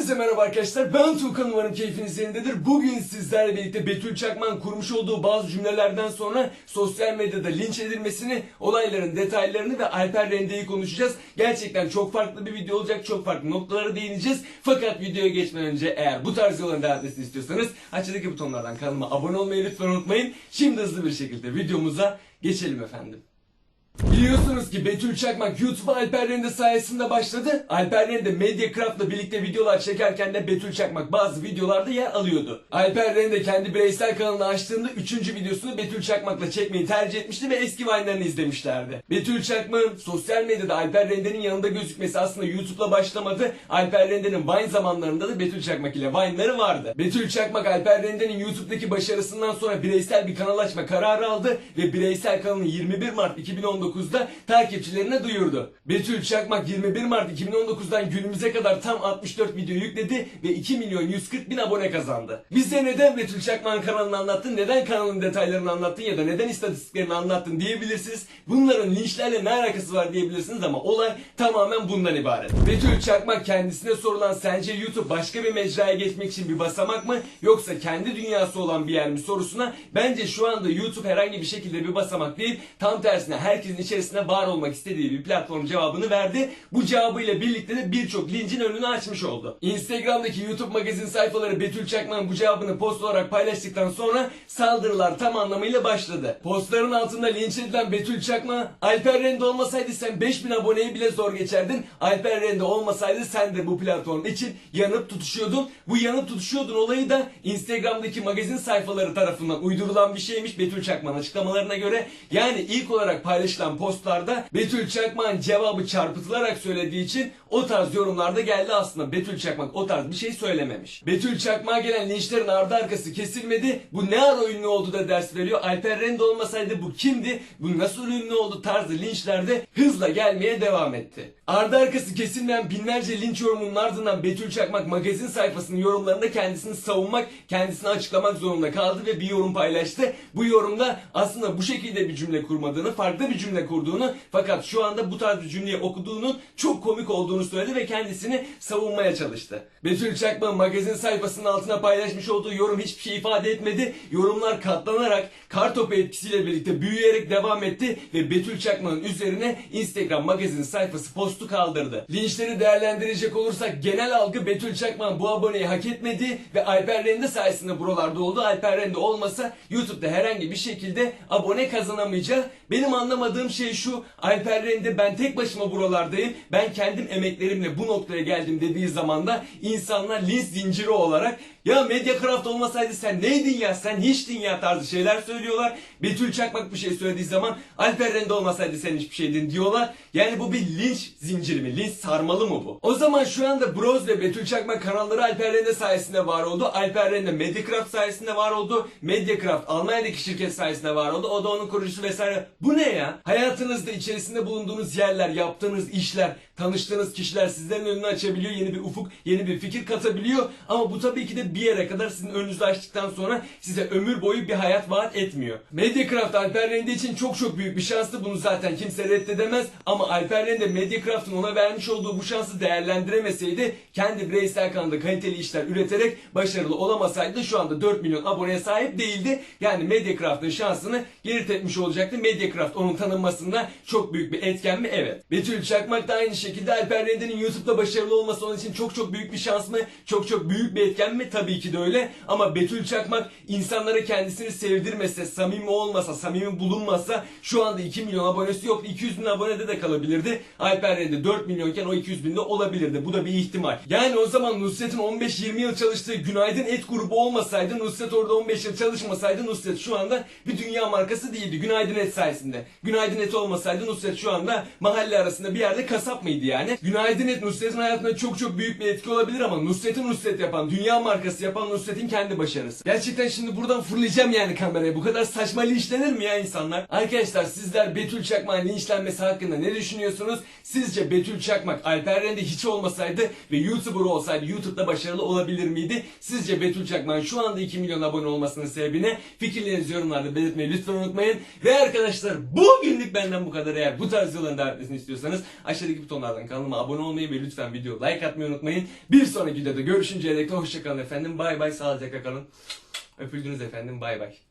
Hepinize merhaba arkadaşlar. Ben Tuğkan umarım keyfiniz yerindedir. Bugün sizlerle birlikte Betül Çakman kurmuş olduğu bazı cümlelerden sonra sosyal medyada linç edilmesini, olayların detaylarını ve Alper Rende'yi konuşacağız. Gerçekten çok farklı bir video olacak. Çok farklı noktalara değineceğiz. Fakat videoya geçmeden önce eğer bu tarz videoların devam etmesini istiyorsanız aşağıdaki butonlardan kanalıma abone olmayı lütfen unutmayın. Şimdi hızlı bir şekilde videomuza geçelim efendim. Biliyorsunuz ki Betül Çakmak YouTube Alper sayesinde başladı. Alper Rende Mediacraft'la birlikte videolar çekerken de Betül Çakmak bazı videolarda yer alıyordu. Alper Rende kendi bireysel kanalını açtığında 3. videosunu Betül Çakmak'la çekmeyi tercih etmişti ve eski Vine'larını izlemişlerdi. Betül Çakmak'ın sosyal medyada Alper Rende'nin yanında gözükmesi aslında YouTube'la başlamadı. Alper Rende'nin Vine zamanlarında da Betül Çakmak ile Vine'ları vardı. Betül Çakmak Alper Rende'nin YouTube'daki başarısından sonra bireysel bir kanal açma kararı aldı ve bireysel kanalını 21 Mart 2019'da takipçilerine duyurdu. Betül Çakmak 21 Mart 2019'dan günümüze kadar tam 64 video yükledi ve 2 milyon 140 bin abone kazandı. Bize neden Betül Çakmak'ın kanalını anlattın, neden kanalın detaylarını anlattın ya da neden istatistiklerini anlattın diyebilirsiniz. Bunların linçlerle ne alakası var diyebilirsiniz ama olay tamamen bundan ibaret. Betül Çakmak kendisine sorulan sence YouTube başka bir mecraya geçmek için bir basamak mı yoksa kendi dünyası olan bir yer mi sorusuna bence şu anda YouTube herhangi bir şekilde bir basamak değil tam tersine herkesin içerisinde var olmak istediği bir platform cevabını verdi. Bu cevabıyla birlikte de birçok lincin önünü açmış oldu. Instagram'daki YouTube magazin sayfaları Betül Çakmak'ın bu cevabını post olarak paylaştıktan sonra saldırılar tam anlamıyla başladı. Postların altında linç edilen Betül Çakma Alper Rende olmasaydı sen 5000 aboneyi bile zor geçerdin. Alper Rende olmasaydı sen de bu platform için yanıp tutuşuyordun. Bu yanıp tutuşuyordun olayı da Instagram'daki magazin sayfaları tarafından uydurulan bir şeymiş Betül Çakmak'ın açıklamalarına göre. Yani ilk olarak paylaşılan postlarda Betül Çakmak'ın cevabı çarpıtılarak söylediği için o tarz yorumlarda geldi aslında. Betül Çakmak o tarz bir şey söylememiş. Betül Çakmak'a gelen linçlerin ardı arkası kesilmedi. Bu ne ara ünlü oldu da ders veriyor. Alper Rende olmasaydı bu kimdi? Bu nasıl ünlü oldu tarzı linçlerde hızla gelmeye devam etti. Ardı arkası kesilmeyen binlerce linç yorumunun ardından Betül Çakmak magazin sayfasının yorumlarında kendisini savunmak, kendisini açıklamak zorunda kaldı ve bir yorum paylaştı. Bu yorumda aslında bu şekilde bir cümle kurmadığını, farklı bir cümle kurduğunu fakat şu anda bu tarz bir cümleyi okuduğunun çok komik olduğunu söyledi ve kendisini savunmaya çalıştı. Betül Çakmak magazin sayfasının altına paylaşmış olduğu yorum hiçbir şey ifade etmedi. Yorumlar katlanarak kartopu etkisiyle birlikte büyüyerek devam etti ve Betül Çakmak'ın üzerine Instagram magazin sayfası postu kaldırdı. Linçleri değerlendirecek olursak genel algı Betül Çakmak bu aboneyi hak etmedi ve Alper Rende sayesinde buralarda oldu. Alper Rende olmasa YouTube'da herhangi bir şekilde abone kazanamayacağı. Benim anlamadığım şey şu. Alper Rende ben tek başıma buralardayım. Ben kendim emeklerimle bu noktaya geldim dediği zaman da insanlar linç zinciri olarak ya Mediacraft olmasaydı sen neydin ya sen hiçtin ya tarzı şeyler söylüyorlar. Betül Çakmak bir şey söylediği zaman Alper Rende olmasaydı sen hiçbir şeydin diyorlar. Yani bu bir linç zinciri mi? Linç sarmalı mı bu? O zaman şu anda Bros ve Betül Çakmak kanalları Alper Rende sayesinde var oldu. Alper Rende Mediacraft sayesinde var oldu. Mediacraft Almanya'daki şirket sayesinde var oldu. O da onun kurucusu vesaire. Bu ne ya? Hayatınızda içerisinde bulunduğunuz yerler, yaptığınız işler, tanıştığınız kişiler sizlerin önünü açabiliyor. Yeni bir ufuk, yeni bir fikir katabiliyor. Ama bu tabii ki de bir yere kadar sizin önünüzü açtıktan sonra size ömür boyu bir hayat vaat etmiyor. Mediacraft Alper Rende için çok çok büyük bir şanstı. Bunu zaten kimse reddedemez. Ama Alper Rende Mediacraft'ın ona vermiş olduğu bu şansı değerlendiremeseydi kendi bireysel kanalda kaliteli işler üreterek başarılı olamasaydı şu anda 4 milyon aboneye sahip değildi. Yani Mediacraft'ın şansını geri tepmiş olacaktı. Mediacraft onun tanınmasında çok büyük bir etken mi? Evet. Betül Çakmak da aynı şekilde Alper Rende'nin YouTube'da başarılı olması onun için çok çok büyük bir şans mı? Çok çok büyük bir etken mi? Tabii ki de öyle. Ama Betül Çakmak insanlara kendisini sevdirmese, samimi olmasa, samimi bulunmasa şu anda 2 milyon abonesi yok. 200 bin abonede de kalabilirdi. Alper Rende 4 milyonken o 200 binde olabilirdi. Bu da bir ihtimal. Yani o zaman Nusret'in 15-20 yıl çalıştığı Günaydın Et grubu olmasaydı, Nusret orada 15 yıl çalışmasaydı Nusret şu anda bir dünya markası değildi. Günaydın Et sayesinde. Günaydın Et olmasaydı Nusret şu anda mahalle arasında bir yerde kasap mıydı yani? Günaydın Et Nusret'in hayatında çok çok büyük bir etki olabilir ama Nusret'i Nusret yapan, dünya markası yapan Nusret'in kendi başarısı. Gerçekten şimdi buradan fırlayacağım yani kameraya. Bu kadar saçma linçlenir mi ya insanlar? Arkadaşlar sizler Betül Çakmak'ın linçlenmesi hakkında ne düşünüyorsunuz? Sizce Betül Çakmak Alper Rende hiç olmasaydı ve YouTuber olsaydı YouTube'da başarılı olabilir miydi? Sizce Betül Çakmak'ın şu anda 2 milyon abone olmasının sebebine fikirlerinizi yorumlarda belirtmeyi lütfen unutmayın. Ve arkadaşlar bugünlük benden bu kadar. Eğer bu tarz videoların devam istiyorsanız aşağıdaki butonlardan yorumlardan kanalıma abone olmayı ve lütfen video like atmayı unutmayın. Bir sonraki videoda görüşünceye dek hoşçakalın efendim. Bay bay sağlıcakla kalın. Öpüldünüz efendim bay bay.